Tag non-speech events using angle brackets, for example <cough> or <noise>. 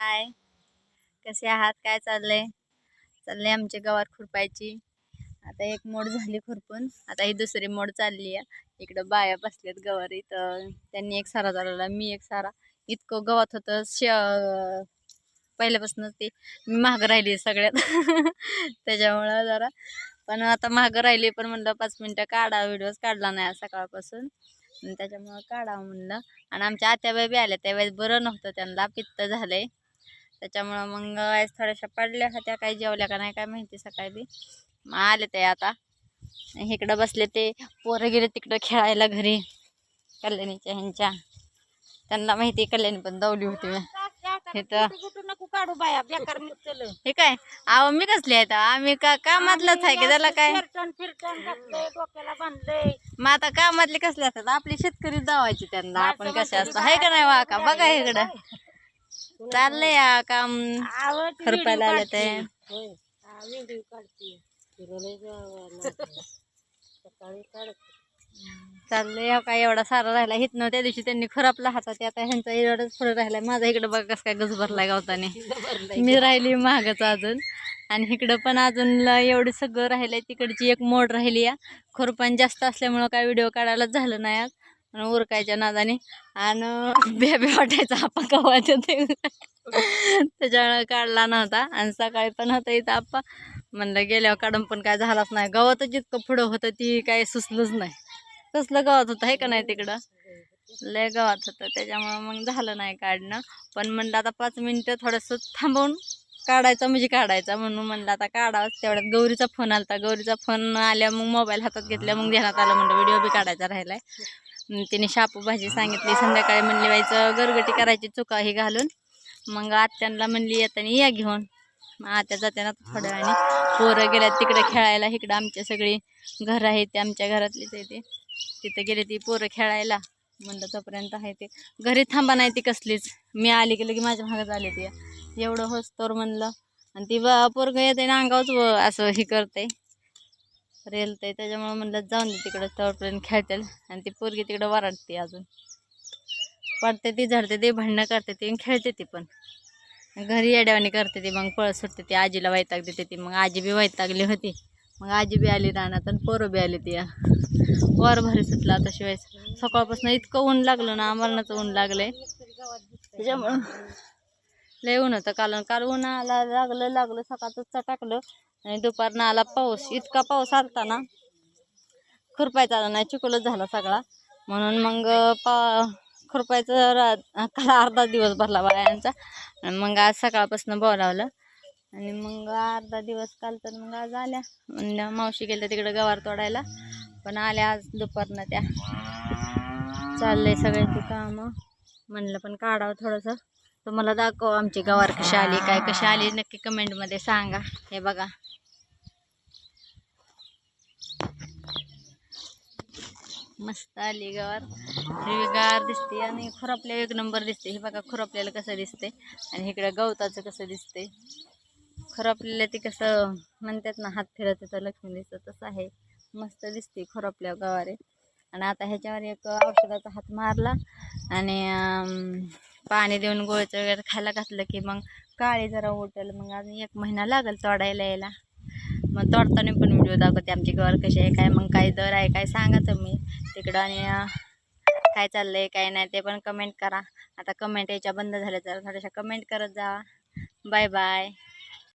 हाय. कसे आहात? काय चाललंय? चाललंय आमचे गवार खुरपायची. आता एक मोड झाली खुरपून. आता ही दुसरी मोड चालली आहे. इकडं बाया बसल्यात गवार. इथं त्यांनी एक सारा चालवला मी एक सारा. इतकं गवत होतं श पहिल्यापासूनच ते मी मागं राहिली सगळ्यात. <laughs> त्याच्यामुळं जरा. पण आता मागं राहिली पण म्हणलं पाच मिनटं काढा. व्हिडिओज काढला नाही सकाळपासून. आणि त्याच्यामुळं काढावं म्हणलं. आणि आमच्या आत्याबाई बी आल्या. त्यावेळेस बरं नव्हतं. त्यांना पित्त झालंय. त्याच्यामुळं मग आज थोड्याशा पडल्या होत्या. काही जेवल्या का नाही काय माहिती सकाळी बी. आले ते आता. इकडं बसले ते पोरं गेले तिकडं खेळायला घरी. कल्याणीच्या ह्यांच्या. त्यांना माहिती कल्याणी पण दवली होती मी हे काढू बाया बेकार हे काय? अहो मी कसली आहे आम्ही का कामातलंच आहे की त्याला काय? डोक्याला बांधलंय मग आता कामातले कसले असतात? आपली शेतकरी जावायची त्यांना. आपण कसे असतो हाय का नाही वा का बघा इकडं. चाललंय या काम. खरपायला आले ते. चाललंय हा काय एवढा सारा राहिला. हितनं त्या दिवशी त्यांनी खराबला हातात ते आता ह्यांचा एवढाच फरक राहिलाय. माझा इकडं बघा कसं काय गज भरलाय गावताने. मी राहिली मागच अजून. आणि इकडं पण अजून एवढं सगळं राहिलंय. तिकडची एक मोड राहिली या. खुरपान जास्त असल्यामुळं काय व्हिडिओ काढायलाच झालं नाही आज. आणि उरकायच्या नादाने. आणि <laughs> बेबे वाटायचा आपा कवायचं ते त्याच्यामुळे काढला नव्हता. आणि सकाळी पण होता इथं आप्पा म्हणलं गेल्यावर काढून पण काय झालाच नाही. गवत जितकं पुढं होतं ती काय सुचलंच नाही. कसलं गवत होतं आहे का नाही तिकडं? लय गवत होतं. त्याच्यामुळं मग झालं नाही काढणं. पण म्हणलं आता पाच मिनटं थोडंसं थांबवून काढायचं म्हणजे काढायचा. म्हणून म्हणलं आता काढावंच. तेवढ्यात गौरीचा फोन आला गौरीचा फोन आल्या मग मोबाईल हातात घेतल्या मग ध्यानात आलं. म्हणलं व्हिडिओ बी काढायचा राहिलाय. तिने शापू भाजी सांगितली संध्याकाळी म्हणली व्हायचं गरगटी करायची चुका हे घालून मग आत्यांना म्हणली येताना या घेऊन. मग आत्या जाते ना थोड्या वेळाने. पोरं गेल्यात तिकडे खेळायला इकडं आमच्या सगळी घर आहेत ते आमच्या घरातलीच आहे ते. तिथं गेले ती पोरं खेळायला म्हणलं तोपर्यंत आहे ते. घरी थांबा नाही ती कसलीच. मी आली की लगे माझ्या भागात आले ते. एवढं होस्तोर म्हणलं. आणि ती पोरगं येते ना अंगावच व असं हे करते रेलतं आहे त्याच्यामुळं म्हणलं जाऊन दे तिकडं तवरपर्यंत खेळतील. आणि ती पोरगी तिकडं वराडते अजून. पडते ती झडते ती भांडणं करते ती आणि खेळते ती पण. घरी येड्यावानी करते ती मग पळत सुटते ती आजीला वैताग देते ती. मग आजी बी वैतागली होती. मग आजी बी आली रानात आणि पोरं बी आली ती. वर भारी सुटला आता शिवाय. सकाळपासून इतकं ऊन लागलं ना आम्हालाच ऊन लागलंय. त्याच्यामुळं लय ऊन होतं काल काल उन्हाला आला लागलं लागलं सकाळच टाकलं आणि दुपारनं आला पाऊस. इतका पाऊस आलता ना खुरपायचा आला नाही चिकोलच झाला सगळा. म्हणून मग पा खुरपायचं काल अर्धा दिवस भरला बायांचा. आणि मग आज सकाळपासून बोलावलं आणि मग अर्धा दिवस काल तर मग आज आल्या. म्हणजे मावशी गेल्या तिकडं गवार तोडायला. पण आल्या आज दुपारनं त्या. चाललंय सगळ्यांची कामं. म्हणलं पण काढावं थोडंसं. तुम्हाला दाखव आमची गवार कशी आली काय कशी आली नक्की कमेंटमध्ये सांगा. हे बघा. मस्त आली गवार. हिरवीगार दिसते आणि खुरपल्या एक नंबर दिसते. हे बघा खुरपल्याला कसं दिसते. आणि इकडं गवताचं कसं दिसते. खुरपलेलं ते कसं म्हणतात ना हात फिरत होतं लक्ष्मी दिसतं तसं आहे. मस्त दिसते खुरपल्या गवारे. आणि आता ह्याच्यावर एक औषधाचा हात मारला. आणि पाणी देऊन गोळचं वगैरे खायला घातलं की मग काळी जरा उठल मग अजून एक महिना लागेल तोडायला यायला. मग तोडताना पण व्हिडिओ दाखवते आमची गवर कशी आहे काय मग काय दर आहे काय सांगा तुम्ही. तिकडं आणि काय चाललंय काय नाही ते पण कमेंट करा. आता कमेंट यायच्या बंद झाल्या तर थोड्याशा कमेंट करत जा बाय बाय